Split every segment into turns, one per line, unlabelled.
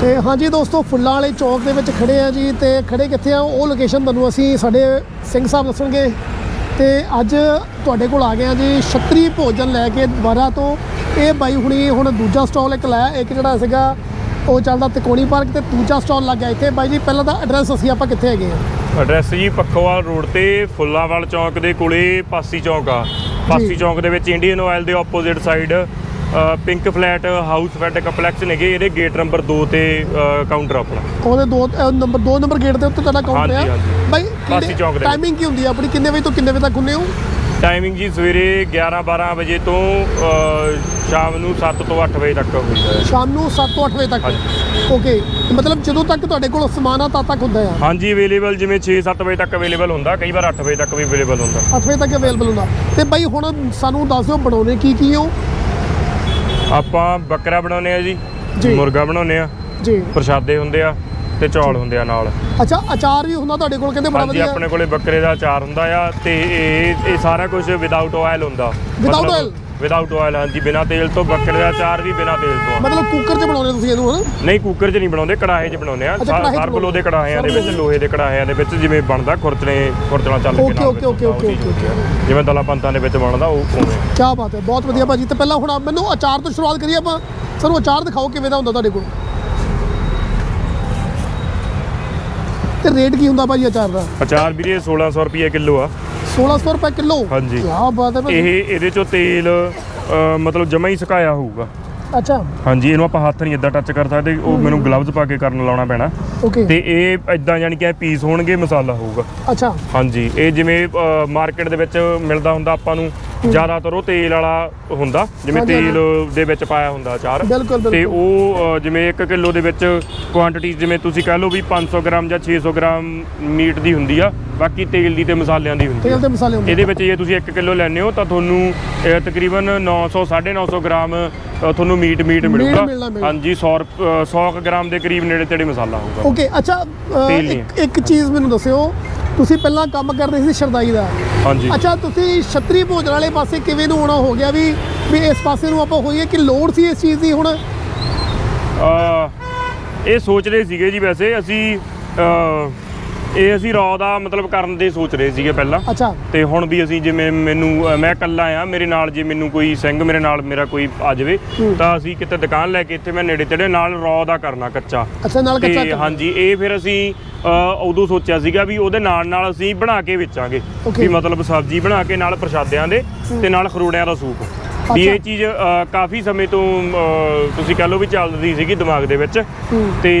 ਤੇ ਹਾਂਜੀ ਦੋਸਤੋ ਫੁੱਲਾਂ ਵਾਲੇ ਚੌਕ ਦੇ ਵਿੱਚ ਖੜੇ ਆ ਜੀ ਤੇ ਖੜੇ ਕਿੱਥੇ ਆ? ਉਹ ਲੋਕੇਸ਼ਨ ਤੁਹਾਨੂੰ ਅਸੀਂ ਸਾਡੇ ਸਿੰਘ ਸਾਹਿਬ ਦੱਸਣਗੇ। ਤੇ ਅੱਜ ਤੁਹਾਡੇ ਕੋਲ ਆ ਗਏ ਆ ਜੀ ਛਤਰੀ ਭੋਜਨ ਲੈ ਕੇ ਦੁਬਾਰਾ ਤੋਂ। ਇਹ ਬਾਈ ਹੁਣੀ ਹੁਣ ਦੂਜਾ ਸਟਾਲ ਇੱਕ ਲਾਇਆ ਇੱਕ ਜਿਹੜਾ ਸੀਗਾ ਉਹ ਚੱਲਦਾ ਤਿਕੋਣੀ ਪਾਰਕ ਤੇ ਦੂਜਾ ਸਟਾਲ ਲੱਗ ਗਿਆ ਇੱਥੇ। ਬਾਈ ਜੀ ਪਹਿਲਾਂ ਤਾਂ ਐਡਰੈਸ ਅਸੀਂ ਆਪਾਂ ਕਿੱਥੇ ਹੈਗੇ ਆ?
ਐਡਰੈਸ ਜੀ ਪੱਖੋਵਾਲ ਰੋਡ ਤੇ ਫੁੱਲਾਵਾਲ ਚੌਂਕ ਦੇ ਕੋਲੇ ਪਾਸੀ ਚੌਂਕ ਆ। ਪਾਸੀ ਚੌਂਕ ਦੇ ਵਿੱਚ ਇੰਡੀਅਨ ਆਇਲ ਦੇ opposite side pink flat house fat complex ਨੇਗੇ ਇਹਦੇ ਗੇਟ ਨੰਬਰ 2 ਤੇ ਕਾਊਂਟਰ ਆਪਣਾ।
ਉਹਦੇ ਦੋ ਅਹ ਨੰਬਰ 2 ਨੰਬਰ ਗੇਟ ਦੇ ਉੱਤੇ ਤੁਹਾਡਾ ਕਾਊਂਟਰ ਆ?
ਹਾਂਜੀ, ਹਾਂਜੀ।
ਬਾਈ
ਚੌਕ ਦੇ ਵਿੱਚ।
ਟਾਈਮਿੰਗ ਕੀ ਹੁੰਦੀ ਆ ਆਪਣੀ? ਕਿੰਨੇ ਵਜੇ ਤੋਂ ਕਿੰਨੇ ਵਜੇ ਤੱਕ ਹੁੰਨੇ ਹੋ?
ਟਾਈਮਿੰਗ ਜੀ ਸਵੇਰੇ 11 12 ਵਜੇ ਤੋਂ ਅ, ਸ਼ਾਮ ਨੂੰ 7 ਤੋਂ 8 ਵਜੇ ਤੱਕ ਹੁੰਦਾ ਹੈ।
ਸ਼ਾਮ ਨੂੰ 7 ਤੋਂ 8 ਵਜੇ ਤੱਕ? ਓਕੇ ਮਤਲਬ ਜਦੋਂ ਤੱਕ ਤੁਹਾਡੇ ਕੋਲ ਸਮਾਨ ਆ ਤਦ ਤੱਕ ਹੁੰਦਾ ਆ?
ਹਾਂਜੀ ਅਵੇਲੇਬਲ ਜਿਵੇਂ 6-7 ਵਜੇ ਤੱਕ ਅਵੇਲੇਬਲ ਹੁੰਦਾ ਕਈ ਵਾਰ 8 ਵਜੇ ਤੱਕ ਵੀ ਅਵੇਲੇਬਲ ਹੁੰਦਾ।
8 ਵਜੇ ਤੱਕ ਅਵੇਲੇਬਲ ਹੁੰਦਾ। ਤੇ ਬਾਈ ਹੁਣ ਸਾਨੂੰ ਦੱਸ ਦਿਓ ਬਣਾਉਣੇ ਕੀ ਕੀ ਹੋ?
ਆਪਾਂ ਬੱਕਰਾ ਬਣਾਉਂਦੇ ਆ ਜੀ
ਜੀ।
ਮੁਰਗਾ ਬਣਾਉਂਦੇ ਆ
ਜੀ।
ਪ੍ਰਸ਼ਾਦੇ ਹੁੰਦੇ ਆ ਤੇ ਚੌਲ ਹੁੰਦੇ ਆ ਨਾਲ।
ਅੱਛਾ ਅਚਾਰ ਵੀ ਹੁੰਦਾ ਤੁਹਾਡੇ ਕੋਲ? ਕਹਿੰਦੇ ਬੜਾ
ਹਾਂਜੀ
ਵਧੀਆ।
ਆਪਣੇ ਕੋਲੇ ਬੱਕਰੇ ਦਾ ਅਚਾਰ ਹੁੰਦਾ ਆ ਤੇ ਇਹ ਇਹ ਸਾਰਾ ਕੁਝ ਵਿਦਆਊਟ ਆਇਲ ਹੁੰਦਾ।
Without oil?
ਵਿਦਆਊਟ ਆਇਲ ਹਾਂਜੀ ਬਿਨਾ ਤੇਲ ਤੋਂ ਬੱਕਰੇ ਦਾ ਅਚਾਰ ਵੀ ਬਿਨਾ ਤੇਲ ਤੋਂ ਆ।
ਮਤਲਬ ਕੁੱਕਰ 'ਚ ਬਣਾਉਣੇ ਤੁਸੀਂ ਇਹਨੂੰ ਹਨਾ?
ਨਹੀਂ ਕੁੱਕਰ 'ਚ ਨਹੀਂ ਬਣਾਉਂਦੇ ਕੜਾਹੇ 'ਚ ਬਣਾਉਂਦੇ ਆ।
ਅੱਛਾ, ਕੜਾਹੇ 'ਚ
ਦੇ
ਬਣਾਉਂਦੇ।
ਕੜਾਹਿਆਂ ਦੇ ਵਿੱਚ। ਲੋਹੇ ਦੇ ਕੜਾਹਿਆਂ ਦੇ ਵਿੱਚ ਜਿਵੇਂ ਬਣਦਾ ਖੁਰਚਣੇ ਖੁਰਚਣਾ ਚੱਲ ਕੇ
ਓਕੇ
ਨਾਲ
okay okay okay okay okay
ਜਿਵੇਂ ਦਲਾ ਪੰਤਾਂ ਦੇ ਵਿੱਚ ਬਣਦਾ ਉਹ ਉਵੇਂ
ਕੀ ਬਾਤ ਹੈ ਬਹੁਤ ਵਧੀਆ ਭਾਜੀ। ਤੇ ਪਹਿਲਾਂ ਹੁਣ ਆਪ- ਮੈਨੂੰ ਅਚਾਰ ਤੋਂ ਸ਼ੁਰੂਆਤ ਕਰੀਏ ਆਪਾਂ। ਸਾਨੂੰ ਅਚਾਰ ਦਿਖਾਓ ਕਿਵੇਂ ਦਾ ਹੁੰਦਾ ਤੁਹਾਡੇ ਕੋਲ। ਤੇ ਰੇਟ ਕੀ ਹੁੰਦਾ ਭਾਜੀ ਅਚਾਰ ਦਾ?
ਅਚਾਰ ਵੀਰੇ 1600 ਰੁਪਏ ਕਿਲੋ ਆ।
1600 ਰੁਪਏ ਕਿਲੋ।
ਹਾਂਜੀ।
ਕੀ ਬਾਤ ਹੈ ਭਾਜੀ
ਇਹ ਇਹਦੇ ਚੋਂ ਤੇਲ ਅ, ਮਤਲਬ ਜਮਾ ਹੀ ਸੁਕਾਇਆ ਹੋਊਗਾ।
ਅੱਛਾ।
ਹਾਂਜੀ ਇਹਨੂੰ ਆਪਾਂ ਹੱਥ ਨਹੀਂ ਇਦਾਂ ਟੱਚ ਕਰ ਸਕਦੇ। ਉਹ ਮੈਨੂੰ ਗਲਵਜ਼ ਪਾ ਕੇ ਕਰਨ ਲਾਉਣਾ ਪੈਣਾ।
ਓਕੇ
ਤੇ ਇਹ ਇਦਾਂ ਯਾਨੀ ਕਿ ਪੀਸ ਹੋਣਗੇ ਮਸਾਲਾ ਹੋਊਗਾ।
ਅੱਛਾ।
ਹਾਂਜੀ ਇਹ ਜਿਵੇਂ ਮਾਰਕੀਟ ਦੇ ਵਿੱਚ ਮਿਲਦਾ ਹੁੰਦਾ ਆਪਾਂ ਨੂੰ ਜ਼ਿਆਦਾਤਰ ਉਹ ਤੇਲ ਵਾਲਾ ਹੁੰਦਾ ਜਿਵੇਂ। ਤੇਲ ਦੇ ਵਿੱਚ ਪਾਇਆ ਹੁੰਦਾ ਅਚਾਰ। ਤੇ। ਉਹ ਜਿਵੇਂ 1 ਕਿਲੋ ਦੇ ਵਿੱਚ ਕੁਆਂਟੀਟੀ ਜਿਵੇਂ ਤੁਸੀਂ ਕਹਿ ਲਓ ਵੀ 500 ਗ੍ਰਾਮ ਜਾਂ 600 ਗ੍ਰਾਮ ਮੀਟ ਦੀ ਹੁੰਦੀ ਆ ਬਾਕੀ ਤੇਲ ਦੀ ਤੇ ਮਸਾਲਿਆਂ ਦੀ ਹੁੰਦੀ
ਤੇਲ ਤੇ ਮਸਾਲੇ ਹੁੰਦੇ
ਇਹਦੇ ਵਿੱਚ ਜੇ ਤੁਸੀਂ 1 ਕਿਲੋ ਲੈਂਦੇ ਹੋ ਤਾਂ ਤੁਹਾਨੂੰ ਤਕਰੀਬਨ 900 950 ਗ੍ਰਾਮ ਤੁਹਾਨੂੰ ਮੀਟ ਮੀਟ ਮਿਲੂਗਾ। ਹਾਂਜੀ 100 ਰੁਪ- ਅ, 100 ਕੁ ਗ੍ਰਾਮ ਦੇ ਕਰੀਬ ਨੇੜੇ ਤੇੜੇ ਮਸਾਲਾ ਹੋਊਗਾ।
ਓਕੇ ਅੱਛਾ ਇੱਕ ਚੀਜ਼ ਮੈਨੂੰ ਦੱਸਿਓ ਤੁਸੀਂ ਪਹਿਲਾਂ ਕੰਮ ਕਰਦੇ ਸੀ ਸ਼ਰਦਾਈ ਦਾ?
ਹਾਂਜੀ।
ਅੱਛਾ ਤੁਸੀਂ ਛਤਰੀ ਭੋਜਨ ਵਾਲੇ ਪਾਸੇ ਕਿਵੇਂ ਨੂੰ ਆਉਣਾ ਹੋ ਗਿਆ ਵੀ ਵੀ ਇਸ ਪਾਸੇ ਨੂੰ ਆਪਾਂ ਹੋਈਏ ਕਿ ਲੋੜ ਸੀ ਇਸ ਚੀਜ਼ ਦੀ ਹੁਣ?
ਅ, ਇਹ ਸੋਚ ਰਹੇ ਸੀਗੇ ਜੀ ਵੈਸੇ ਅਸੀਂ ਇਹ ਅਸੀਂ ਰੌ ਦਾ ਮਤਲਬ ਕਰਨ ਦੇ ਸੋਚ ਰਹੇ ਸੀਗੇ ਪਹਿਲਾਂ
ਅੱਛਾ
ਤੇ ਹੁਣ ਵੀ ਅਸੀਂ ਜਿਵੇਂ ਮੈਨੂੰ ਮੈਂ ਇਕੱਲਾ ਆ ਮੇਰੇ ਨਾਲ ਜੇ ਮੈਨੂੰ ਕੋਈ ਸਿੰਘ ਮੇਰੇ ਨਾਲ ਮੇਰਾ ਕੋਈ ਆ ਜਾਵੇ। ਤਾਂ ਅਸੀਂ ਕਿਤੇ ਦੁਕਾਨ ਲੈ ਕੇ ਇੱਥੇ ਮੈਂ ਨੇੜੇ ਤੇੜੇ ਨਾਲ ਰੌ ਦਾ ਕਰਨਾ ਕੱਚਾ
ਅੱਛਾ ਨਾਲ ਕੱਚਾ
ਤੇ। ਹਾਂਜੀ ਇਹ ਫਿਰ ਅਸੀਂ ਉਦੋਂ ਸੋਚਿਆ ਸੀਗਾ ਵੀ ਉਹਦੇ ਨਾਲ ਨਾਲ ਅਸੀਂ ਬਣਾ ਕੇ ਵੇਚਾਂਗੇ. ਵੀ ਮਤਲਬ ਸਬਜ਼ੀ ਬਣਾ ਕੇ ਨਾਲ ਪ੍ਰਸ਼ਾਦਿਆਂ ਦੇ ਤੇ ਨਾਲ ਖਰੋੜਿਆਂ ਦਾ ਸੂਪ ਵੀ। ਇਹ ਚੀਜ਼ ਅ, ਕਾਫੀ ਸਮੇਂ ਤੋਂ ਅ, ਤੁਸੀਂ ਕਹ ਲਓ ਵੀ ਚੱਲਦੀ ਸੀਗੀ ਦਿਮਾਗ ਦੇ ਵਿੱਚ। ਤੇ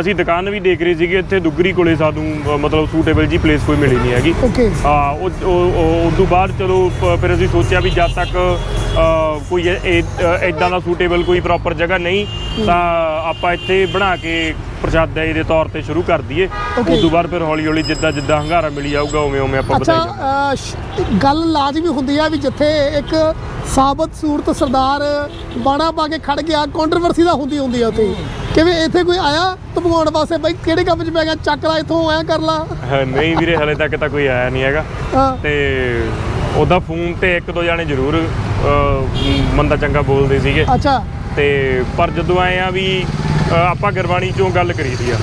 ਅਸੀਂ ਦੁਕਾਨ ਵੀ ਦੇਖ ਰਹੇ ਸੀਗੇ ਇੱਥੇ ਦੁੱਗਰੀ ਕੋਲੇ ਸਾਨੂੰ ਅ, ਮਤਲਬ ਸੂਟੇਬਲ ਜੀ ਪਲੇਸ ਕੋਈ ਮਿਲੀ ਨਹੀਂ ਹੈਗੀ
ਓਕੇ
ਹਾਂ ਉਹ ਉਸ ਤੋਂ ਬਾਅਦ ਚਲੋ ਪ- ਫਿਰ ਅਸੀਂ ਸੋਚਿਆ ਵੀ ਜਦ ਤੱਕ ਅ, ਕੋਈ ਇਦਾਂ ਦਾ ਸੂਟੇਬਲ ਕੋਈ ਪ੍ਰੋਪਰ ਜਗ੍ਹਾ ਨਹੀਂ ਤਾਂ ਆਪਾਂ ਇੱਥੇ ਬਣਾ ਕੇ ਪ੍ਰਸ਼ਾਦੇ ਦੇ ਤੌਰ ਤੇ ਸ਼ੁਰੂ ਕਰ ਦਈਏ।
Okay.
ਉਸ ਤੋਂ ਬਾਅਦ ਫਿਰ ਹੌਲੀ ਹੌਲੀ ਜਿੱਦਾਂ ਜਿੱਦਾਂ ਹੰਗਾਰਾ ਮਿਲੀ ਜਾਊਗਾ ਉਵੇਂ ਉਵੇਂ ਆਪਾਂ
ਅੱਛਾ
ਵਧਾਈ ਜਾਵਾਂਗੇ
ਅ, ਸ਼- ਗੱਲ ਲਾਜ਼ਮੀ ਹੁੰਦੀ ਆ ਵੀ ਜਿੱਥੇ ਇੱਕ ਸਾਬਤ ਸੂਰਤ ਸਰਦਾਰ ਬਾਣਾ ਪਾ ਕੇ ਖੜ ਗਿਆ ਕੰਟਰੋਵਰਸੀ ਦਾ ਹੁੰਦੀ ਹੁੰਦੀ ਆ ਉੱਥੇ। ਕਿਵੇਂ ਇੱਥੇ ਕੋਈ ਆਇਆ ਧਮਕਾਉਣ ਵਾਸਤੇ ਬਈ ਕਿਹੜੇ ਕੰਮ 'ਚ ਪੈ ਗਿਆ ਚੱਕ ਲਾ ਇੱਥੋਂ ਐ ਕਰ ਲਾ।
ਹਾਂ, ਨਹੀਂ ਵੀਰੇ ਹਲੇ ਤੱਕ ਤਾਂ ਕੋਈ ਆਇਆ ਨਹੀਂ ਹੈਗਾ।
ਹਾਂ।
ਤੇ ਉਹਦਾ ਫੋਨ ਤੇ ਇੱਕ ਦੋ ਜਾਣੇ ਜ਼ਰੂਰ ਮੰਦਾ ਚੰਗਾ ਬੋਲਦੇ ਸੀਗੇ।
ਅੱਛਾ।
ਤੇ ਪਰ ਜਦੋਂ ਆਏ ਆ ਵੀ ਆਪਾਂ ਗੁਰਬਾਣੀ ਚੋਂ ਗੱਲ ਕਰੀਦੀ ਆ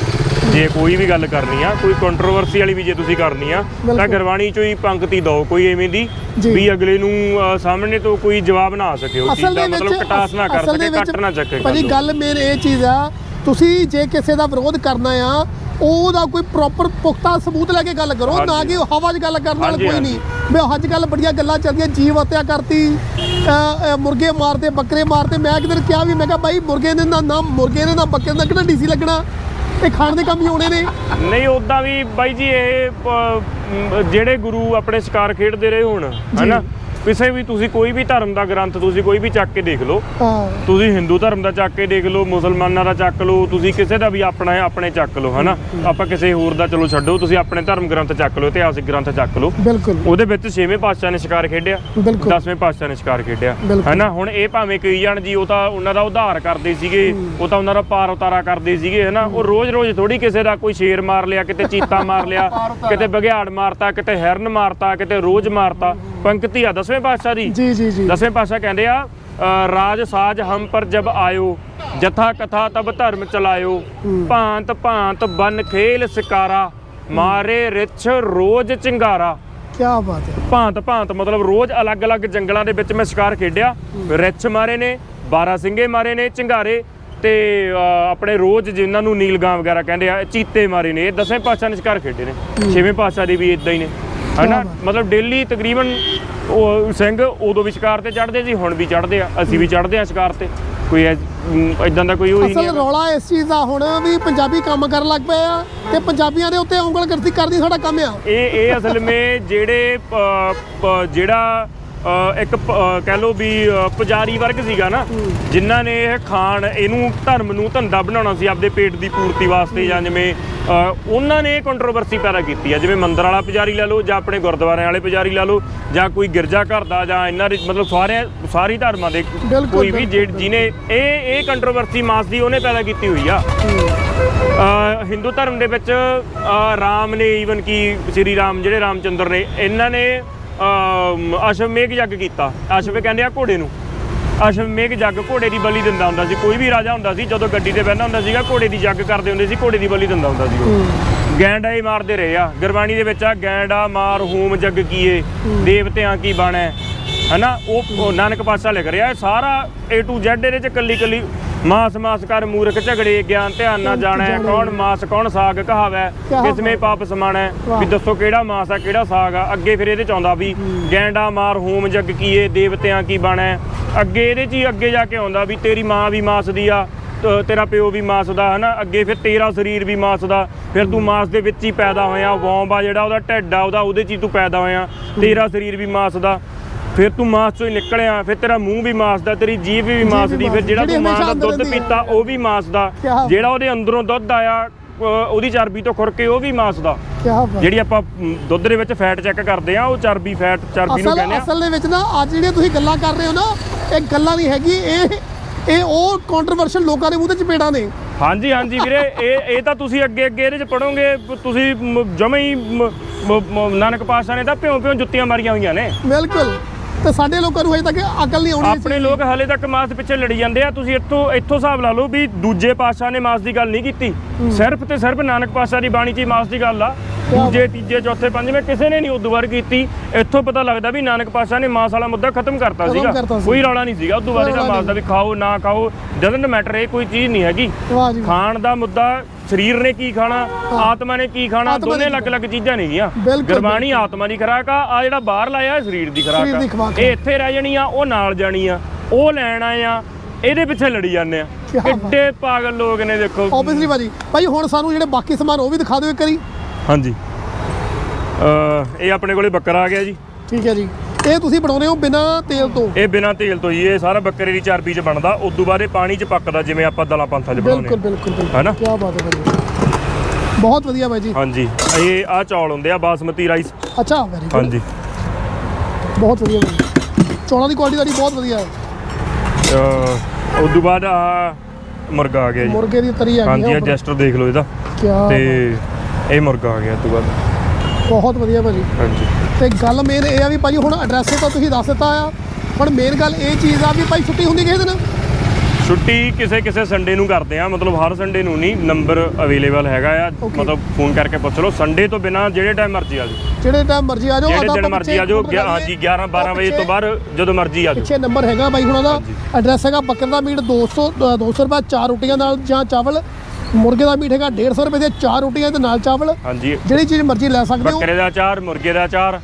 ਜੇ ਕੋਈ ਵੀ ਗੱਲ ਕਰਨੀ ਆ ਕੋਈ ਕੰਟਰੋਵਰਸੀ ਵਾਲੀ ਵੀ ਜੇ ਤੁਸੀਂ ਕਰਨੀ ਆ ਤਾਂ। ਗੁਰਬਾਣੀ ਚੋਂ ਹੀ ਪੰਕਤੀ ਦਿਓ ਕੋਈ ਐਵੇਂ ਦੀ। ਵੀ ਅਗਲੇ ਨੂੰ ਸਾਹਮਣੇ ਤੋਂ ਕੋਈ ਜਵਾਬ ਨਾ ਆ ਸਕੇ ਉਹ ਚੀਜ਼ ਦਾ ਮਤਲਬ ਕਟਾਸ ਨਾ ਕਰ ਸਕੇ ਕੱਟ ਨਾ ਚੱਕੇ
ਭਾਜੀ
ਗੱਲ
ਮੇਨ ਇਹ ਚੀਜ਼ ਆ ਤੁਸੀਂ ਜੇ ਕਿਸੇ ਦਾ ਵਿਰੋਧ ਕਰਨਾ ਆ ਉਹਦਾ ਕੋਈ ਪ੍ਰੋਪਰ ਪੁਖਤਾ ਸਬੂਤ ਲੈ ਕੇ ਗੱਲ ਕਰੋ ਨਾ। ਕਿ ਹਵਾ 'ਚ ਗੱਲ ਕਰਨ ਨਾਲ ਕੋਈ ਨਹੀਂ। ਵੀ ਅੱਜ ਕੱਲ ਬੜੀਆਂ ਗੱਲਾਂ ਚੱਲਦੀਆਂ ਜੀਵ ਹੱਤਿਆ ਕਰਤੀ ਮੁਰਗੇ ਮਾਰਦੇ ਬੱਕਰੇ ਮਾਰਦੇ। ਮੈਂ ਕਿਧਰ ਕਿਹਾ ਵੀ ਮੈਂ ਕਿਹਾ ਬਾਈ ਮੁਰਗੇ ਦੇ ਨਾ ਨਾ ਮੁਰਗੇ ਦੇ ਨਾ ਬੱਕਰੇ ਦਾ ਕਿਹੜਾ ਡੀਸੀ ਲੱਗਣਾ? ਇਹ ਖਾਣ ਦੇ ਕੰਮ ਹੀ ਹੋਣੇ ਨੇ।
ਨਹੀਂ ਉਦਾਂ ਵੀ ਬਾਈ ਜੀ ਇਹ ਮ, ਜਿਹੜੇ ਗੁਰੂ ਆਪਣੇ ਸ਼ਿਕਾਰ ਖੇਡਦੇ ਰਹੇ ਹੁਣ ਹੈਨਾ? ਕਿਸੇ ਵੀ ਤੁਸੀਂ ਕੋਈ ਵੀ ਧਰਮ ਦਾ ਗ੍ਰੰਥ ਤੁਸੀਂ ਕੋਈ ਵੀ ਚੱਕ ਕੇ ਦੇਖ ਲਓ।
ਹਾਂ।
ਤੁਸੀਂ ਹਿੰਦੂ ਧਰਮ ਦਾ ਚੱਕ ਕੇ ਦੇਖ ਲਓ ਮੁਸਲਮਾਨਾਂ ਦਾ ਚੱਕ ਲਓ ਤੁਸੀਂ ਕਿਸੇ ਦਾ ਵੀ ਆਪਣਾ ਹੈ, ਆਪਣੇ ਚੱਕ ਲਓ ਹਨਾ? ਆਪਾਂ ਕਿਸੇ ਹੋਰ ਦਾ ਚਲੋ ਛੱਡੋ ਤੁਸੀਂ ਆਪਣੇ ਧਰਮ ਗ੍ਰੰਥ ਚੱਕ ਲਓ ਇਤਿਹਾਸਿਕ ਗ੍ਰੰਥ ਚੱਕ ਲਓ।
ਬਿਲਕੁਲ।
ਉਹਦੇ ਵਿੱਚ ਛੇਵੇਂ ਪਾਤਸ਼ਾਹ ਨੇ ਸ਼ਿਕਾਰ ਖੇਡਿਆ
ਬਿਲਕੁਲ।
ਦਸਵੇਂ ਪਾਤਸ਼ਾਹ ਨੇ ਸ਼ਿਕਾਰ ਖੇਡਿਆ
ਬਿਲਕੁਲ।
ਹੈਨਾ? ਹੁਣ ਇਹ ਭਾਵੇਂ ਕਹੀ ਜਾਣ ਜੀ ਉਹ ਤਾਂ ਉਹਨਾਂ ਦਾ ਉਧਾਰ ਕਰਦੇ ਸੀਗੇ ਉਹ ਤਾਂ ਉਹਨਾਂ ਦਾ ਪਾਰ ਉਤਾਰਾ ਕਰਦੇ ਸੀਗੇ ਹੈਨਾ? ਉਹ ਰੋਜ਼-ਰੋਜ਼ ਥੋੜੀ ਕਿਸੇ ਦਾ ਕੋਈ ਸ਼ੇਰ ਮਾਰ ਲਿਆ ਕਿਤੇ ਚੀਤਾ ਮਾਰ ਲਿਆ ਕਿਤੇ ਬਘਿਆੜ ਮਾਰਤਾ ਕਿਤੇ ਹਿਰਨ ਮਾਰਤਾ ਕਿਤੇ ਰੋਜ਼ ਮਾਰਤਾ ਪੰਕਤੀ ਆ ਦਸਵੇਂ ਪਾਤਸ਼ਾਹ ਦੀ?
ਜੀ ਜੀ ਜੀ।
ਦਸਵੇਂ ਪਾਤਸ਼ਾਹ ਕਹਿੰਦੇ ਆ ਰਾਜ ਸਾਜ ਹਮ ਪਰ ਜਬ ਆਇਓ ਜਥਾ ਕਥਾ ਤਬ ਧਰਮ ਚਲਾਇਓ ਭਾਂਤ ਭਾਂਤ ਬਨ ਖੇਲ ਸਿਕਾਰਾ ਮਾਰੇ ਰਿਛ ਰੋਜ਼ ਚਿੰਗਾਰਾ।
ਕੀ ਬਾਤ ਹੈ।
ਭਾਂਤ ਭਾਂਤ ਮਤਲਬ ਰੋਜ਼ ਅਲੱਗ-ਅਲੱਗ ਜੰਗਲਾਂ ਦੇ ਵਿੱਚ ਮੈਂ ਸ਼ਿਕਾਰ ਖੇਡਿਆ। ਰਿੱਛ ਮਾਰੇ ਨੇ 12 ਸਿੰਘੇ ਮਾਰੇ ਨੇ ਚਿੰਗਾਰੇ ਤੇ ਆਪਣੇ ਰੋਜ਼ ਜਿਨ੍ਹਾਂ ਨੂੰ ਨੀਲਗਾਂ ਵਗੈਰਾ ਕਹਿੰਦੇ ਆ ਚੀਤੇ ਮਾਰੇ ਨੇ। ਇਹ ਦਸਵੇਂ ਪਾਤਸ਼ਾਹ ਨੇ ਸ਼ਿਕਾਰ ਖੇਡੇ ਨੇ। ਛੇਵੇਂ ਪਾਤਸ਼ਾਹ ਦੇ ਵੀ ਇਦਾਂ ਹੀ ਨੇ। ਹਨਾ ਮਤਲਬ ਡੇਲੀ ਤਕਰੀਬਨ ਉਹ ਸਿੰਘ ਉਦੋਂ ਵੀ ਸ਼ਿਕਾਰ ਤੇ ਚੜਦੇ ਸੀ ਹੁਣ ਵੀ ਚੜਦੇ ਆ ਅਸੀਂ ਵੀ ਚੜਦੇ ਆ ਸ਼ਿਕਾਰ ਤੇ। ਕੋਈ ਇਦਾਂ ਦਾ ਕੋਈ ਉਹ ਹੀ ਨਹੀਂ
ਅਸਲ। ਰੌਲਾ ਇਸ ਚੀਜ਼ ਦਾ ਹੁਣ ਵੀ ਪੰਜਾਬੀ ਕੰਮ ਕਰਨ ਲੱਗ ਪਏ ਆ ਤੇ ਪੰਜਾਬੀਆਂ ਦੇ ਉੱਤੇ ਉਂਗਲ ਕਰਦੀ ਕਰਦੀ ਸਾਡਾ ਕੰਮ ਆ।
ਇਹ ਇਹ ਅਸਲ ਵਿੱਚ ਜਿਹੜੇ ਜਿਹੜਾ ਇੱਕ ਕਹਿ ਲੋ ਵੀ ਪੁਜਾਰੀ ਵਰਗ ਸੀਗਾ ਨਾ ਜਿਨ੍ਹਾਂ ਨੇ ਇਹ ਖਾਨ ਇਹਨੂੰ ਧਰਮ ਨੂੰ ਧੰਦਾ ਬਣਾਉਣਾ ਸੀ ਆਪਦੇ ਪੇਟ ਦੀ ਪੂਰਤੀ ਵਾਸਤੇ ਜਾਂ ਜਿਵੇਂ ਉਹਨਾਂ ਨੇ ਕੰਟਰੋਵਰਸੀ ਪੈਦਾ ਕੀਤੀ ਆ ਜਿਵੇਂ ਮੰਦਰ ਵਾਲਾ ਪੁਜਾਰੀ ਲੈ ਲਓ ਜਾਂ ਆਪਣੇ ਗੁਰਦੁਆਰਿਆਂ ਵਾਲੇ ਪੁਜਾਰੀ ਲੈ ਲਓ ਜਾਂ ਕੋਈ ਗਿਰਜਾ ਘਰ ਦਾ ਜਾਂ ਇਹਨਾਂ ਦੇ ਮਤਲਬ ਸਾਰੇ ਸਾਰੀ ਧਰਮਾਂ ਦੇ ਕੋਈ ਵੀ ਜਿਹਨੇ ਇਹ ਇਹ ਕੰਟਰੋਵਰਸੀ ਮਾਸ ਦੀ ਉਹਨੇ ਪੈਦਾ ਕੀਤੀ ਹੋਈ ਆ। ਹਿੰਦੂ ਧਰਮ ਦੇ ਵਿੱਚ ਰਾਮ ਨੇ ਈਵਨ ਕੀ ਸ੍ਰੀ ਰਾਮ ਜਿਹੜੇ ਰਾਮਚੰਦਰ ਨੇ ਇਹਨਾਂ ਨੇ ਅ, ਅਸ਼ਵਮੇਘ ਯੱਗ ਕੀਤਾ। ਅਸ਼ਵ ਕਹਿੰਦੇ ਆ ਘੋੜੇ ਨੂੰ। ਅਸ਼ਵਮੇਘ ਯੱਗ ਘੋੜੇ ਦੀ ਬਲੀ ਦਿੰਦਾ ਹੁੰਦਾ ਸੀ। ਕੋਈ ਵੀ ਰਾਜਾ ਹੁੰਦਾ ਸੀ ਜਦੋਂ ਗੱਡੀ ਤੇ ਬਹਿੰਦਾ ਹੁੰਦਾ ਸੀਗਾ ਘੋੜੇ ਦੀ ਯੱਗ ਕਰਦੇ ਹੁੰਦੇ ਸੀ ਘੋੜੇ ਦੀ ਬਲੀ ਦਿੰਦਾ ਹੁੰਦਾ ਸੀ ਉਹ। ਗੈਂਡਾ ਹੀ ਮਾਰਦੇ ਰਹੇ ਆ। ਗੁਰਬਾਣੀ ਦੇ ਵਿੱਚ ਆ ਗੈਂਡਾ ਮਾਰ ਹੂਮ ਜੱਗ ਕੀਏ ਦੇਵਤਿਆਂ ਕੀ ਬਾਣੈ। ਹਨਾ? ਉਹ ਨਾਨਕ ਪਾਤਸ਼ਾਹ ਲਿਖ ਰਿਹਾ ਇਹ ਸਾਰਾ A to Z ਇਹਦੇ ਚ ਕੱਲੀ ਕੱਲੀ ਮਾਸ ਮਾਸ ਕਰ ਮੂਰਖ ਝਗੜੇ ਗਿਆਨ ਧਿਆਨ ਨਾ ਜਾਣੈ। ਕੌਣ ਮਾਸ ਕੌਣ ਸਾਗ ਕਹਾਵੈ? ਕਿਸਮੇ ਪਾਪ ਸਮਾਣੈ। ਵੀ ਦੱਸੋ ਕਿਹੜਾ ਮਾਸ ਆ ਕਿਹੜਾ ਸਾਗ ਆ? ਅੱਗੇ ਫਿਰ ਇਹਦੇ ਚ ਆਉਂਦਾ ਵੀ ਗੈਂਡਾ ਮਾਰ ਹੋਮ ਜੱਗ ਕੀਏ ਦੇਵਤਿਆਂ ਕੀ ਬਾਣੈ? ਅੱਗੇ ਇਹਦੇ ਚ ਹੀ ਅੱਗੇ ਜਾ ਕੇ ਆਉਂਦਾ ਵੀ ਤੇਰੀ ਮਾਂ ਵੀ ਮਾਸ ਦੀ ਆ ਤੇਰਾ ਪਿਓ ਵੀ ਮਾਸ ਦਾ ਹਨਾ? ਅੱਗੇ ਫਿਰ ਤੇਰਾ ਸਰੀਰ ਵੀ ਮਾਸ ਦਾ। ਫਿਰ ਤੂੰ ਮਾਸ ਦੇ ਵਿੱਚ ਹੀ ਪੈਦਾ ਹੋਇਆ ਵੌਂਬ ਆ ਜਿਹੜਾ ਉਹਦਾ ਢਿੱਡ ਆ ਉਹਦਾ ਉਹਦੇ ਚ ਹੀ ਤੂੰ ਪੈਦਾ ਹੋਇਆ। ਤੇਰਾ ਸਰੀਰ ਵੀ ਮਾਸ ਦਾ। ਫਿਰ ਤੂੰ ਮਾਸ ਚੋਂ ਹੀ ਨਿਕਲਿਆ ਫਿਰ ਤੇਰਾ ਮੂੰਹ ਵੀ ਮਾਸ ਦਾ ਤੇਰੀ ਜੀਭ ਵੀ ਮਾਸ ਦੀ ਫਿਰ ਜਿਹੜਾ ਤੂੰ ਮਾਂ ਦਾ ਦੁੱਧ। ਪੀਤਾ ਉਹ ਵੀ ਮਾਸ ਦਾ ਜਿਹੜਾ ਉਹਦੇ ਅੰਦਰੋਂ ਦੁੱਧ ਆਇਆ ਉਹਦੀ ਚਰਬੀ ਤੋਂ ਖੁਰ ਕੇ ਉਹ ਵੀ ਮਾਸ ਦਾ ਜਿਹੜੀ ਆਪਾਂ ਦੁੱਧ ਦੇ ਵਿੱਚ ਫੈਟ ਚੈੱਕ ਕਰਦੇ ਆ ਉਹ ਚਰਬੀ ਫੈਟ ਚਰਬੀ ਨੂੰ ਕਹਿੰਦੇ ਆ।
ਅਸਲ ਦੇ ਵਿੱਚ ਨਾ ਅੱਜ ਜਿਹੜੀਆਂ ਤੁਸੀਂ ਗੱਲਾਂ ਕਰ ਰਹੇ ਹੋ ਨਾ ਇਹ ਗੱਲਾਂ ਨਹੀਂ ਹੈਗੀ ਇਹ ਇਹ ਉਹ ਕੰਟਰੋਵਰਸ਼ਲ ਲੋਕਾਂ ਦੇ ਮੂੰਹ ਤੇ ਚਪੇੜਾਂ ਨੇ।
ਹਾਂਜੀ ਹਾਂਜੀ ਵੀਰੇ ਇਹ ਇਹ ਤਾਂ ਤੁਸੀਂ ਅੱਗੇ ਅੱਗੇ ਇਹਦੇ ਚ ਪੜੋਗੇ ਤੁਸੀਂ ਜਮੇ ਹੀ ਨਾਨਕ ਪਾਤਸ਼ਾਹ ਨੇ ਤਾਂ ਭਿਉਂ ਭਿਉਂ ਜੁੱਤੀਆਂ ਮਾਰੀਆਂ ਹੋਈਆਂ ਨੇ।
ਬਿਲਕੁਲ। ਤੇ ਸਾਡੇ ਲੋਕਾਂ ਨੂੰ ਹਜੇ ਤੱਕ ਅਕਲ ਨਹੀਂ ਆਉਣੀ
ਆਪਣੇ ਲੋਕ ਹਲੇ ਤੱਕ ਮਾਸ ਪਿੱਛੇ ਲੜੀ ਜਾਂਦੇ ਆ। ਤੁਸੀਂ ਇੱਥੋਂ ਇੱਥੋਂ ਹਿਸਾਬ ਲਾ ਲਓ ਵੀ ਦੂਜੇ ਪਾਤਸ਼ਾਹ ਨੇ ਮਾਸ ਦੀ ਗੱਲ ਨਹੀਂ ਕੀਤੀ। ਸਿਰਫ ਤੇ ਸਿਰਫ ਨਾਨਕ ਪਾਤਸ਼ਾਹ ਦੀ ਬਾਣੀ 'ਚ ਹੀ ਮਾਸ ਦੀ ਗੱਲ ਆ। ਦੂਜੇ ਤੀਜੇ ਚੌਥੇ ਪੰਜਵੇਂ ਕਿਸੇ ਨੇ ਨਹੀਂ ਉਦੋਂ ਬਾਅਦ ਕੀਤੀ। ਇੱਥੋਂ ਪਤਾ ਲੱਗਦਾ ਵੀ ਨਾਨਕ ਪਾਤਸ਼ਾਹ ਨੇ ਮਾਸ ਵਾਲਾ ਮੁੱਦਾ ਖਤਮ ਕਰਤਾ ਸੀਗਾ। ਕੋਈ ਰੌਲਾ ਨਹੀਂ ਸੀਗਾ। ਉਦੋਂ
ਕੋਈ
ਇਹਦਾ ਮਾਸ ਦਾ ਵੀ ਖਾਓ ਨਾ ਖਾਓ ਡਜ਼ਨਟ ਮੈਟਰ ਇਹ ਕੋਈ ਚੀਜ਼ ਨਹੀਂ ਹੈਗੀ। ਖਾਣ ਦਾ ਮੁੱਦਾ ਸਰੀਰ ਨੇ ਕੀ ਖਾਣਾ ਆਤਮਾ ਨੇ ਕੀ ਖਾਣਾ ਦੋਨੇ ਅਲੱਗ-ਅਲੱਗ ਚੀਜ਼ਾਂ ਨੇਗੀਆਂ ਗੁਰਬਾਣੀ ਆਤਮਾ ਦੀ ਖੁਰਾਕ ਆ ਆ ਜਿਹੜਾ ਬਾਹਰ ਲਾਇਆ ਸਰੀਰ ਦੀ ਖੁਰਾਕ ਆ। ਇਹ ਇੱਥੇ ਰਹਿ ਜਾਣੀ ਆ ਉਹ ਨਾਲ ਜਾਣੀ ਆ ਉਹ ਲੈਣ ਆਏ ਆ ਇਹਦੇ ਪਿੱਛੇ ਲੜੀ ਜਾਂਦੇ ਆ। ਕਿੱਡੇ ਪਾਗਲ ਲੋਕ ਨੇ ਦੇਖੋ।
ਆਬਵੀਅਸਲੀ ਭਾਜੀ ਭਾਈ ਹੁਣ ਸਾਨੂੰ ਜਿਹੜੇ ਬਾਕੀ ਸਮਾਨ ਉਹ ਵੀ ਦਿਖਾ ਦਿਓ ਇੱਕ ਵਾਰੀ।
ਹਾਂਜੀ। ਇਹ ਆਪਣੇ ਕੋਲੇ ਬੱਕਰਾ ਆ ਗਿਆ ਜੀ।
ਠੀਕ ਹੈ ਜੀ। ਇਹ ਤੁਸੀਂ ਬਣਾਉਂਦੇ ਹੋ ਬਿਨਾ ਤੇਲ ਤੋਂ?
ਇਹ ਬਿਨਾਂ ਤੇਲ ਤੋਂ ਹੀ ਇਹ ਸਾਰਾ ਬੱਕਰੇ ਦੀ ਚਰਬੀ 'ਚ ਬਣਦਾ। ਉਦੋਂ ਬਾਅਦ ਇਹ ਪਾਣੀ 'ਚ ਪੱਕਦਾ ਜਿਵੇਂ ਆਪਾਂ ਦਲਾਂ ਪੰਥਾਂ 'ਚ ਬਣਾਉਂਦੇ
ਬਿਲਕੁਲ
ਆ
ਬਿਲਕੁਲ ਬਿਲਕੁਲ।
ਹੈਨਾ?
ਕੀ ਬਾਤ ਹੈ ਭਾਜੀ ਬਹੁਤ ਵਧੀਆ ਭਾਈ ਜੀ।
ਹਾਂਜੀ। ਇਹ ਆ ਚੌਲ ਹੁੰਦੇ ਆ ਬਾਸਮਤੀ ਰਾਈਸ।
ਅੱਛਾ ਵੈਰੀ ਗੁੱਡ
ਹਾਂਜੀ।
ਬਹੁਤ ਵਧੀਆ ਭਾਈ ਚੌਲਾਂ ਦੀ ਕੁਆਲਿਟੀ ਤੁਹਾਡੀ ਬਹੁਤ ਵਧੀਆ ਹੈ।
ਅ ਉਦੋਂ ਬਾਅਦ ਆ ਮੁਰਗਾ ਆ ਗਿਆ ਜੀ।
ਮੁਰਗੇ ਦੀ ਤਰੀ ਆ
ਹਾਂਜੀ
ਗਈ
ਇਹ ਜੈਸਟਰ ਦੇਖ ਲਓ ਇਹਦਾ।
ਕੀ
ਤੇ ਇਹ ਮੁਰਗਾ ਆ ਗਿਆ ਇਹ ਤੋਂ ਬਾਅਦ।
ਬਹੁਤ ਵਧੀਆ ਭਾਜੀ।
ਹਾਂਜੀ।
ਤੇ ਗੱਲ ਮੇਨ ਇਹ ਆ ਵੀ ਭਾਈ ਹੁਣ ਐਡਰੈਸ ਤਾਂ ਤੁਸੀਂ ਦੱਸ ਦਿੱਤਾ ਆ। ਹੁਣ ਮੇਨ ਗੱਲ ਇਹ ਚੀਜ਼ ਆ ਵੀ ਭਾਈ ਛੁੱਟੀ ਹੁੰਦੀ ਕਿਸੇ ਦਿਨ?
ਛੁੱਟੀ ਕਿਸੇ ਕਿਸੇ ਸੰਡੇ ਨੂੰ ਕਰਦੇ ਆ ਮਤਲਬ ਹਰ ਸੰਡੇ ਨੂੰ ਨਹੀਂ ਨੰਬਰ ਅਵੇਲੇਬਲ ਹੈਗਾ ਆ।
Okay.
ਮਤਲਬ ਫੋਨ ਕਰਕੇ ਪੁੱਛ ਲਓ ਸੰਡੇ ਤੋਂ ਬਿਨਾ ਜਿਹੜੇ ਟਾਈਮ ਮਰਜ਼ੀ ਆ ਜਾਓ।
ਜਿਹੜੇ ਟਾਈਮ ਮਰਜ਼ੀ ਆ ਜਾਓ
ਜਿਹੜੇ
ਆਪਾਂ
ਦਿਨ ਮਰਜ਼ੀ
ਪਿੱਛੇ
ਆ ਜਾਓ
note ਕਰ
ਹਾਂਜੀ
ਲਈਏ।
11 12 ਵਜੇ ਤੋਂ ਬਾਅਦ ਜਦੋਂ ਮਰਜ਼ੀ ਆ ਜਾਓ।
ਪਿੱਛੇ ਨੰਬਰ ਹੈਗਾ ਬਾਈ ਹੁਣਾਂ ਦਾ। ਐਡਰੈਸ ਹੈਗਾ ਬੱਕਰ ਦਾ ਮੀਟ 200 ਅ, 200 ਰੁਪਏ ਚਾਰ ਰੋਟੀਆਂ ਨਾਲ ਜਾਂ ਚਾਵਲ ਮੁਰਗੇ ਦਾ ਮੀਟ ਹੈਗਾ 150 ਰੁਪਏ ਦੇ ਚਾਰ ਰੋਟੀਆਂ ਤੇ ਨਾਲ ਚਾਵਲ।
ਹਾਂਜੀ।
ਜਿਹੜੀ ਚੀਜ਼ ਮਰਜ਼ੀ ਲੈ ਸਕਦੇ ਹੋ।
ਬੱਕਰੇ ਦਾ ਅਚਾਰ ਮੁਰਗੇ ਦਾ ਅਚਾਰ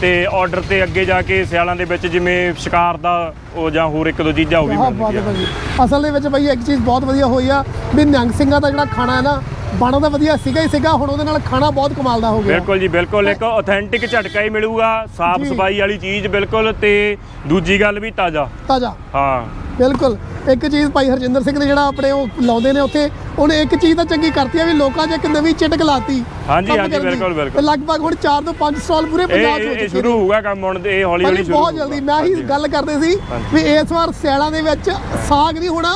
ਤੇ ਆਰਡਰ ਤੇ ਅੱਗੇ ਜਾ ਕੇ ਸਿਆਲਾਂ ਦੇ ਵਿੱਚ ਜਿਵੇਂ ਸ਼ਿਕਾਰ ਦਾ ਉਹ ਜਾਂ ਹੋਰ ਇੱਕ ਦੋ ਚੀਜ਼ਾਂ ਉਹ ਵੀ
ਹੈ ਭਾਜੀ ਅਸਲ ਦੇ ਵਿੱਚ ਭਾਈ ਇੱਕ ਚੀਜ਼ ਬਹੁਤ ਵਧੀਆ ਹੋਈ ਆ ਵੀ ਨਿਹੰਗ ਸਿੰਘਾਂ ਦਾ ਜਿਹੜਾ ਖਾਣਾ ਹੈ ਨਾ ਬਣਦਾ ਤਾਂ ਵਧੀਆ ਸੀਗਾ ਹੀ ਸੀਗਾ ਹੁਣ ਉਹਦੇ ਨਾਲ ਖਾਣਾ ਬਹੁਤ ਕਮਾਲ ਦਾ ਹੋ ਗਿਆ।
ਬਿਲਕੁਲ ਜੀ ਬਿਲਕੁਲ। ਇੱਕ ਆਥੈਂਟਿਕ ਝਟਕਾ ਹੀ ਮਿਲੂਗਾ ਸਾਫ਼। ਸਫ਼ਾਈ ਵਾਲੀ ਚੀਜ਼ ਬਿਲਕੁਲ ਤੇ ਦੂਜੀ ਗੱਲ ਵੀ ਤਾਜ਼ਾ।
ਤਾਜ਼ਾ।
ਹਾਂ।
ਬਿਲਕੁਲ ਇੱਕ ਚੀਜ਼ ਭਾਈ ਹਰਜਿੰਦਰ ਸਿੰਘ ਨੇ ਜਿਹੜਾ ਆਪਣੇ ਉਹ ਲਾਉਂਦੇ ਨੇ ਉੱਥੇ ਉਹਨੇ ਇੱਕ ਚੀਜ਼ ਤਾਂ ਚੰਗੀ ਕਰਤੀ ਆ ਵੀ ਲੋਕਾਂ 'ਚ ਇੱਕ ਨਵੀਂ ਚਿਟਕ ਲਾਤੀ
ਹਾਂਜੀ, ਹਾਂਜੀ,
ਦੀ।
ਬਿਲਕੁਲ, ਬਿਲਕੁਲ।
ਲਗਭਗ ਹੁਣ 4 ਤੋਂ 5 ਸਾਲ ਪੂਰੇ ਪੰਜਾਬ 'ਚ ਹੋ ਚੁੱਕੇ
ਸ਼ੁਰੂ ਹੋਊਗਾ ਕੰਮ ਹੁਣ ਤੇ ਇਹ ਹੌਲੀ ਹੌਲੀ ਸ਼ੁਰੂ
ਬਹੁਤ। ਜਲਦੀ ਮੈਂ ਹੀ। ਗੱਲ ਕਰਦੇ ਸੀ। ਵੀ ਇਸ ਵਾਰ ਸਿਆਲਾਂ ਦੇ ਵਿੱਚ ਸਾਗ ਨਹੀਂ ਹੋਣਾ।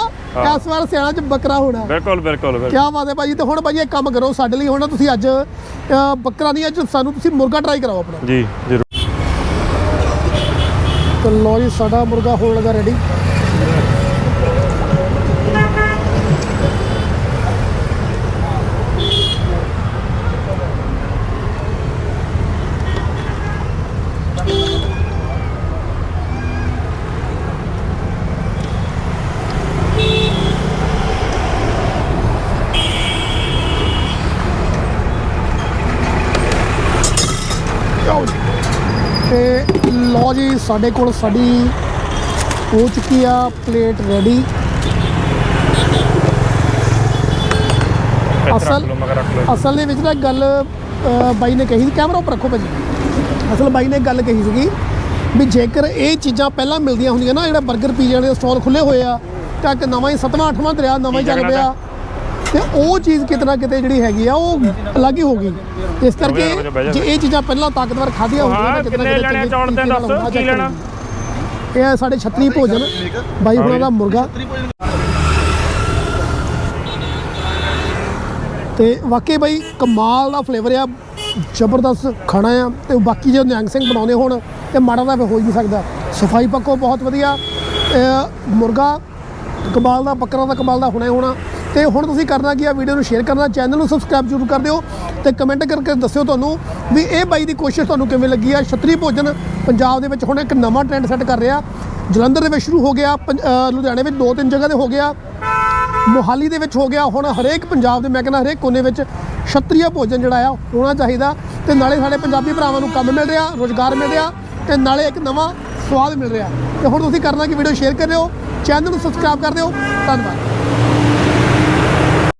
ਇਸ ਵਾਰ ਸਿਆਲਾਂ 'ਚ ਬੱਕਰਾ ਹੋਣਾ
ਬਿਲਕੁਲ ਬਿਲਕੁਲ ਬਿਲਕੁਲ
ਕਿਆ ਬਾਤ ਹੈ ਭਾਜੀ ਤੇ ਹੁਣ ਭਾਜੀ ਇਹ ਕੰਮ ਕਰੋ ਸਾਡੇ ਲਈ ਹੁਣ ਤੁਸੀਂ ਅੱਜ ਬੱਕਰਾ ਨਹੀਂ ਅੱਜ ਸਾਨੂੰ ਤੁਸੀਂ ਮੁਰਗਾ ਟਰਾਈ ਕਰਾਓ ਆਪਣਾ
ਜੀ ਜ਼ਰੂਰ
ਤੇ ਲੋ ਜੀ ਸਾਡਾ ਮੁਰਗਾ ਹੋਣ ਲੱਗਾ ਰੈਡੀ ਤੇ ਲਓ ਜੀ ਸਾਡੇ ਕੋਲ ਸਾਡੀ ਹੋ ਚੁੱਕੀ ਆ ਪਲੇਟ ਰੈਡੀ ਅਸਲ- ਅਸਲ ਦੇ ਵਿੱਚ ਨਾ ਗੱਲ ਬਾਈ ਨੇ ਕਹੀ ਸੀ ਕੈਮਰਾ ਉੱਪਰ ਰੱਖੋ ਭਾਜੀ। ਅਸਲ ਬਾਈ ਨੇ ਗੱਲ ਕਹੀ ਸੀਗੀ ਵੀ ਜੇਕਰ ਇਹ ਚੀਜ਼ਾਂ ਪਹਿਲਾਂ ਮਿਲਦੀਆਂ ਹੁੰਦੀਆਂ ਨਾ ਜਿਹੜਾ 버ਗਰ ਪੀਜ਼ਾ ਦੇ ਸਟਾਲ ਖੁੱਲੇ ਹੋਏ ਆ ਤਾਂ ਇੱਕ ਨਵਾਂ ਹੀ ਸੱਤਵਾਂ ਅੱਠਵਾਂ ਦਰਿਆ ਨਵਾਂ ਹੀ ਚੱਲ
ਕੀ
ਪਿਆ ਤੇ ਉਹ ਚੀਜ਼ ਕਿਤੇ ਨਾ ਕਿਤੇ ਜਿਹੜੀ ਹੈਗੀ ਆ ਉਹ ਅਲੱਗ ਹੀ ਹੋ ਗਈ। ਇਸ ਕਰਕੇ
ਜਾ,
ਇਹ ਚੀਜ਼ਾਂ ਪਹਿਲਾਂ ਤਾਕਤਵਰ ਖਾਧੀਆਂ ਹੁੰਦੀਆਂ
ਹਾਂ
ਨਾ ਕਿਤੇ
ਚੌਲ ਤੇ ਦੱਸ ਕੀ ਲੈਣਾ?
ਇਹ ਹੈ ਸਾਡੇ ਛਤਰੀ ਭੋਜਨ, ਬਾਈ ਹੁਣਾਂ ਦਾ ਮੁਰਗਾ। ਤੇ ਵਾਕਈ ਬਾਈ ਕਮਾਲ ਦਾ ਫਲੇਵਰ ਆ, ਜ਼ਬਰਦਸਤ ਖਾਣਾ ਆ, ਤੇ ਬਾਕੀ ਜੇ ਨਿਹੰਗ ਸਿੰਘ ਬਣਾਉਣੇ ਹੋਣ ਤੇ ਮਾੜਾ ਤਾਂ ਫਿਰ ਹੋ ਹੀ ਨਹੀਂ ਸਕਦਾ। ਸਫ਼ਾਈ ਪੱਕੋ ਬਹੁਤ ਵਧੀਆ ਮੁਰਗਾ ਕਮਾਲ ਦਾ, ਬੱਕਰਾ ਦਾ ਕਮਾਲ ਦਾ ਹੋਣਾ ਹੀ ਹੋਣਾ। ਤੇ ਹੁਣ ਤੁਸੀਂ ਕਰਨਾ ਕੀ ਆ ਵੀਡੀਓ ਨੂੰ ਸ਼ੇਅਰ ਕਰਨਾ ਚੈਨਲ ਨੂੰ ਸਬਸਕ੍ਰਾਈਬ ਜ਼ਰੂਰ ਕਰ ਦਿਓ ਤੇ ਕਮੈਂਟ ਕਰਕੇ ਦੱਸਿਓ ਤੁਹਾਨੂੰ ਵੀ ਇਹ ਬਾਈ ਦੀ ਕੋਸ਼ਿਸ਼ ਤੁਹਾਨੂੰ ਕਿਵੇਂ ਲੱਗੀ ਆ। ਛਤਰੀ ਭੋਜਨ ਪੰਜਾਬ ਦੇ ਵਿੱਚ ਹੁਣ ਇੱਕ ਨਵਾਂ ਟ੍ਰੈਂਡ ਸੈੱਟ ਕਰ ਰਿਹਾ। ਜਲੰਧਰ ਦੇ ਵਿੱਚ ਸ਼ੁਰੂ ਹੋ ਗਿਆ ਪੰਜ- ਲੁਧਿਆਣੇ ਵਿੱਚ ਦੋ ਤਿੰਨ ਜਗ੍ਹਾ ਤੇ ਹੋ ਗਿਆ। ਮੋਹਾਲੀ ਦੇ ਵਿੱਚ ਹੋ ਗਿਆ, ਹੁਣ ਹਰੇਕ ਪੰਜਾਬ ਦੇ, ਮੈਂ ਕਹਿੰਦਾ ਹਰੇਕ ਕੋਨੇ ਵਿੱਚ ਛਤਰੀਆ ਭੋਜਨ ਜਿਹੜਾ ਆ, ਹੋਣਾ ਚਾਹੀਦਾ। ਤੇ ਨਾਲੇ ਸਾਡੇ ਪੰਜਾਬੀ ਭਰਾਵਾਂ ਨੂੰ ਕੰਮ ਮਿਲ ਰਿਹਾ, ਰੋਜ਼ਗਾਰ ਮਿਲ ਰਿਹਾ ਤੇ ਨਾਲੇ ਇੱਕ ਨਵਾਂ ਸਵਾਦ ਮਿਲ ਰਿਹਾ। ਤੇ ਹੁਣ ਤੁਸੀਂ ਕਰਨਾ ਕਿ ਵੀਡੀਓ ਸ਼ੇਅਰ ਕਰ ਦਿਓ ਚੈਨਲ ਨੂੰ ਸਬਸਕ੍ਰਾਈਬ ਕਰ ਦਿਓ। ਧੰਨਵਾਦ।